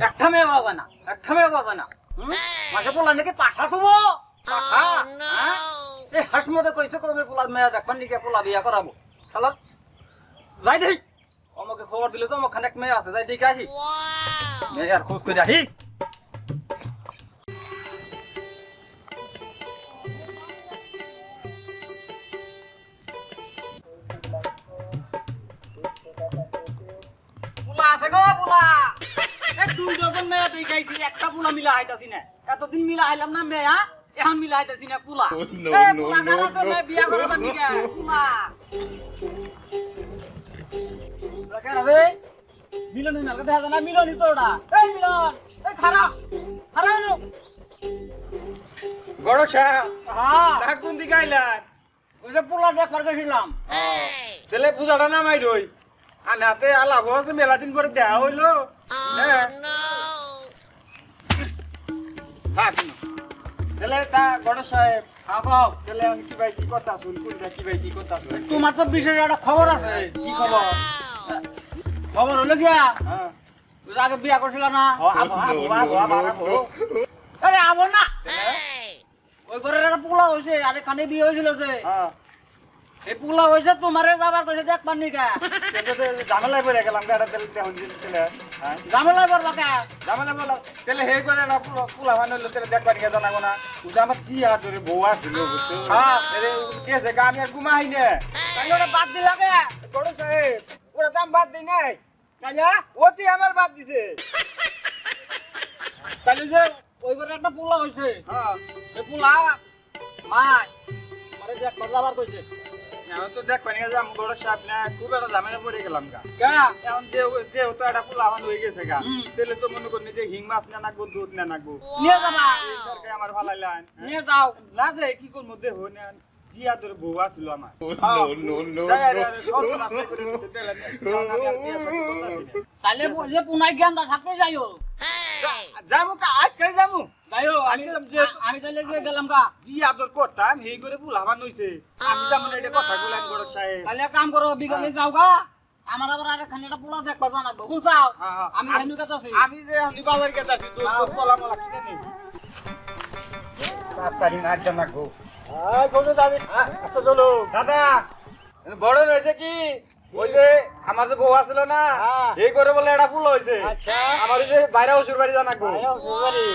একটা মেয়ে পাওয়া না একটা মেয়ে পাওয়া না? মাসে পোলা নাকি পাঠা থবো পাঠা হ্যাঁ? এই হাস মধ্যে কইছে কবে পোলা মেয়া দেখবেন নাকি পোলা বিয়া করাবো। শালা যাই দেই আমাকে খবর দিলে তো আমার খানেক মেয়ে আছে যাই দেখে আসি। মেয়ে আর খোঁজ করে আহি একটা পোলা মিলা হাইতাছি না। এতদিন মিলা হাইলাম না মেয়া এখন মিলা হাইতাছি না পোলা। Oh, no, এই no, পোলা no, কার আছে no. বিয়া করবার নিকে পোলা। পোলা রে? মিলনি নালকে দেখা যায় না মিলনি তো ওটা এই মিলন এই খারাপ খারাপ গড়ক সাহেব হ্যাঁ। কোন দিকে আইলেন ওই যে পোলা দেখবার গেছিলাম। তাহলে পূজাটা নামাই রই। আনাতে আলাপ আছে মেলা দিন পরে দেয়া হইল। হ্যাঁ। তাহলে তা সাহেব হ্যাঁ তাহলে আমি কি ভাই কি কথা শুন? কোনটা কি ভাই কি কথা শুন? তোমার তো বিশেষ একটা খবর আছে। কি খবর? খবর হলো গিয়া হ্যাঁ। আগে বিয়া করছিল না? আরে আবো না। ওই ঘরের একটা পোলা হয়েছে আর এখানে বিয়ে হয়েছিল যে। হ্যাঁ। এই পোলা হয়েছে তোমারে যাবার কইছে দেখবার নিকা কিন্তু ঝামেলায় পড়ে গেলাম তেল তেহন তেলে হ্যাঁ? ঝামেলা করবা কে? ঝামেলা বলা তাহলে হে করে না পুলা মানে হইল তাহলে দেখবার নিয়ে জানাব না। ওটা আমার চি আর ধরে বউ আসছিল হ্যাঁ। তাহলে কে আছে গা আমি আর ঘুমাই না। তাহলে ওটা বাদ দিলা কে? গড়ক সাহেব ওরা দাম বাদ দিই নাই। কাজা অতি আমার বাদ দিছে। তাহলে যে ওই ঘরে একটা পোলা হয়েছে হ্যাঁ। এই পোলা মাই মারে দেখবার যাবার কইছে। এখন তো দেখ পানি যাম গড়ক সাহেব না খুব একটা ঝামেলা পড়ে গেলাম গা। এখন যে যে একটা পোলা আমার হয়ে গেছে গা তাহলে তো মনে করি যে হিং মাছ না নাকবো দুধ না নাকবো নিয়ে যাবা সরকার আমার ভালাইলেন নিয়ে যাও। না যে কি মধ্যে হই না জিয়া তোর বউ আসছিল আমার। no, no, no, যাই আরে no. আরে সর্বনাশ করে দিছে, তাহলে আমি- আমি আর বিয়ে শাদী করতাছি না। তাহলে যে পুনাই জ্ঞানটা থাকতে যাইও। যামু কা আজকে যামু যাইও আমি আজকে যে- আমি তাহলে যে গেলাম কা। জি আদর করতাম হেই করে আমি যেমন এটা কথা বলেন বড় সাহেব। তাহলে এক কাম করো বিকালে যাও গা আমার আবার আর খানে পোলা দেখবার জানাব বুঝাও হ্যাঁ, হ্যাঁ। আমি হেনু কাছে আছি আমি যে আছি দুধ দুধ কলা মলা কিনে? নেই তাড়াতাড়ি না জানা গো আয় কোনে যাবি। আচ্ছা চলো। দাদা। বড় হয়েছে কি? ওই যে আমার যে বউ আছিল না এই করে বলে এটা ফুল হয়েছে। আমার ওই যে বাইরে ওষুধ বাড়ি জানা গো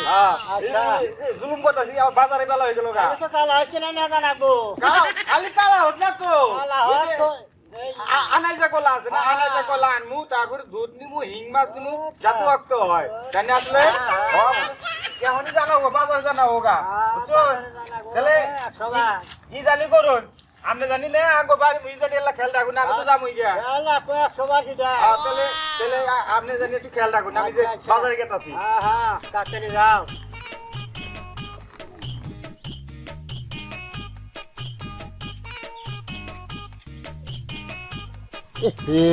হ্যাঁ। আচ্ছা। জুলুম করতেছি আমার বাজারে বেলা হয়ে গেল গা। কালা- খালি কালা হোক না তো। আনাই যে কলা আছে না আনাই যে কলা আনমু তারপরে দুধ নিমু হিং মাছ নিমু যাতে অক্ত হয়। জানি আসলে? এখনই বাজার জানাব গা। বুঝছ? তাহলে কি জানি করুন। আপনি জানি না আগে বাড়ি মুই জানি এলা খেয়াল রাখুন আমি তো যাব গিয়া। আহ, তাহলে তাহলে আপনি জানি একটু খেয়াল রাখুন আমি যে বাজারে গেতাছি। এ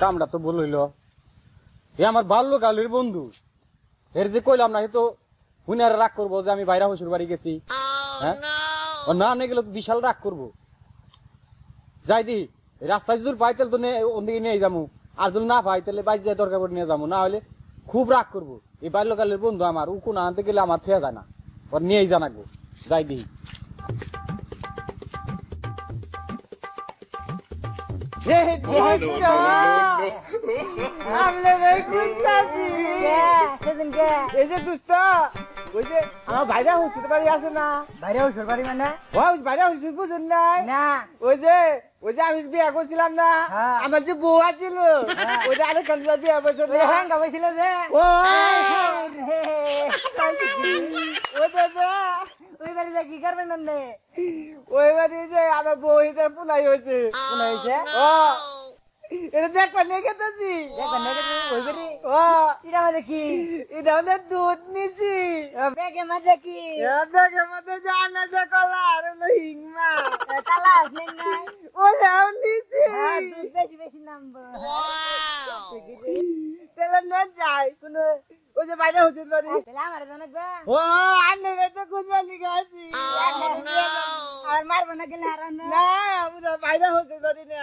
কামটা তো বল হইল। এ আমার বাল্যকালের বন্ধু। এর যে কইলাম না সে তো হুনার রাগ করব যে আমি বাইরা হসুর বাড়ি গেছি হ্যাঁ? ও না নিয়ে গেলে বিশাল রাগ করব। যাই দি রাস্তায় যদি পাই তাহলে তো নে ওদিকে নিয়ে যাব আর যদি না পাই তাহলে বাইক যায় দরকার পড়ে নিয়ে যাব না হলে খুব রাগ করব। এই বাল্যকালের বন্ধু আমার উকু না আনতে গেলে আমার থেয়া যায় না। ওর নিয়েই জানাব যাই দিই আমলে ভাই এই যে দুষ্ট! ওই যে আমার ভাইরা হুসুর বাড়ি আছে না? বাইরে শ্বশুর বাড়ি মানে? ওই ভাইরা হুসুর বুঝুন নাই? না। ওই যে ওই যে আমি বিয়ে করছিলাম না হ্যাঁ। আমার যে বউ আছিল ওই যে আরেক কান্দি বিয়ে হ্যাঁ গাবাইছিল যে। ও। রে, দাদা ওই বাড়িতে কি করবেন ওই বাড়ি যে আমার বউ হিতে পুলাই হয়েছে। কোন হইছে ও। এটা দেখবা নিয়ে গেতেছি দেখো নেগে ওই বাড়ি ও এটা মানে কি এটা হলে দুধ নিছি বেগে মাঝে কি দেখে মধ্যে জানা যে কলা আর হলো হিংমা তালা আছে নাই ওটাও নিছি হ্যাঁ দুধ বেশি বেশি নামবো তাহলে না যাই কোনো ওই যে বাইরে হচ্ছে বাড়ি তাহলে আমার জানাবে ও আনে রে তো খুঁজবা লিখে আছি আর মারবো না গেলে হারান না না বাইরে হচ্ছে বাড়ি না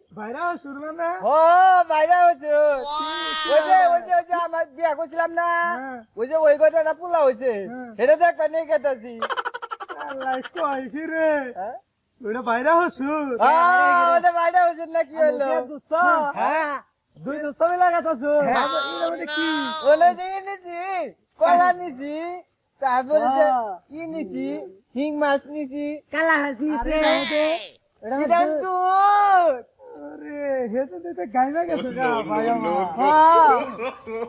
নি নে নে না? না না হ্যাঁ ভাইরা না ও ভাইরা হচ্ছে ওই যে ওই যে ওই যে আমার বিয়া করছিলাম না ওই যে ওই কথাটা পোলা হয়েছে। এটা দেখবা নেই গেদাজি আল্লাহ কই ফিরে ওটা ভাইরা হসুর হ্যাঁ ওটা ভাইরা হচ্ছে না কি হলো? দোস্ত। হ্যাঁ। দুই দোস্ত মিলা গাতাছো কি? ওলে যে নিছি কলা নিছি তারপরে যে ই নিছি হিং মাছ নিছি। কালা হাঁস নিছি এটা তো আরে হেতে দিতে গাইবা গেছে গা ভাই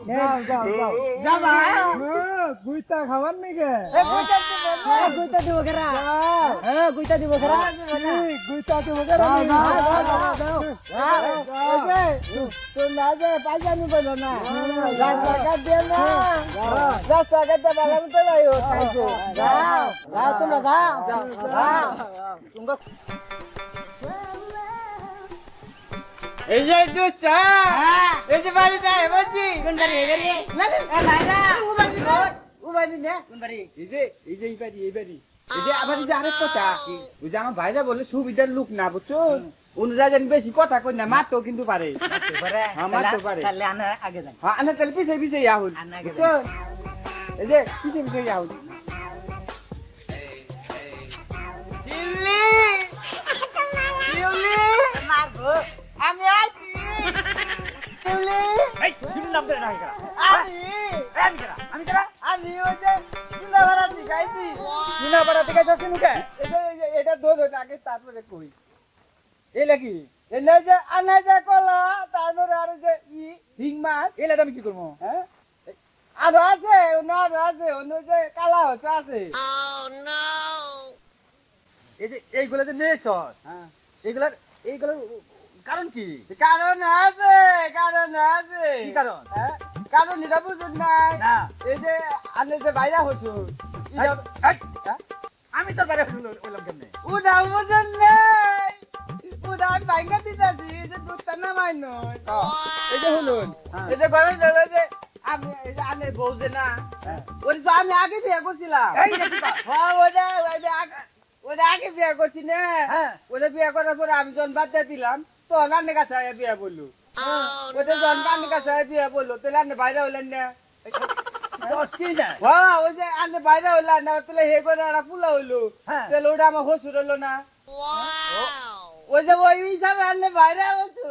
হ্যাঁ যাও যাও যা ভাই হ্যাঁ, গুইতা খাবার নিকে এ কইতা দিব না কইতা দিব কেরা হ্যাঁ কইতা দিব কেরা গুইতা তো রানি তো না যে বলো না দে না তো যাও যাও যাও যাও তোমরা এই যে দোস্ত হ্যাঁ। এই যে বাড়ি যায় বলছি। কোন বাড়ি এ বাড়ি? না এ ভাইরা উবানি উবানি নে কোন বাড়ি? এই যে এই যে এই বাড়ি এই বাড়ি। এই যে আবার এই যে আরেক কথা ওই যে আমার ভাইরা বলে সুবিধার লোক না বুঝছ? অনুযায়ী জানি বেশি কথা কই না মারতেও কিন্তু পারে। হ্যাঁ, মারতে পারে। তাহলে আগে যান। হ্যাঁ তাহলে পিছে পিছে ইয়াহুল বুঝছ? এই যে পিছে পিছে ইয়াহুল আমি আমি? কেরা আমি ওই যে চুলা ভাড়া চুনা পাড়া থেকে যাচ্ছে নুকে এটা এটা- এটা দোষ হইতে আগে তারপরে কই? এই লাগি এলে যে আনা যে কলা তারপরে আর যে ই হিং মাছ। এলে আমি কি করব? হ্যাঁ? আরও আছে অন্য আরও আছে অন্য যে কালা হচ্ছে আছে। এই যে এইগুলো যে নেছস হ্যাঁ। এইগুলার এইগুলোর কারণ কি? কারণ আছে কারণ আছে। কি কারণ? হ্যাঁ? কারণ এটা বুঝুন নাই না। এই যে আনে যে বাইরা হইছো এই, আমি তোর বাইরে হইলাম কেমনে? উদা বুঝুন নাই উদা আমি ভাঙ্গা দিতাছি এই যে দুধটা নামাই নয়। এই যে শুনুন হ্যাঁ। এই যে ঘরে ধরে যে আমি এই যে আনে বউ যে না ওই তো আমি আগে বিয়ে করছিলাম। হ্যাঁ ওই যে ওই যে আগে- ওই আগে বিয়ে করছি না। হ্যাঁ। যে বিয়ে করার পরে আমি যখন বাদ দিয়ে দিলাম তো অনার কাছে বিয়ে বলল। কাছে বলল তাহলে বাইরে হইলেন না। হ্যাঁ ওই যে আনে বাইরে হইলা না তাহলে হে করে একটা পুলা হইল। হ্যাঁ। তাহলে ওটা আমার হসুর হইল না। ওই যে ওই হিসাবে আনে বাইরে হচ্ছু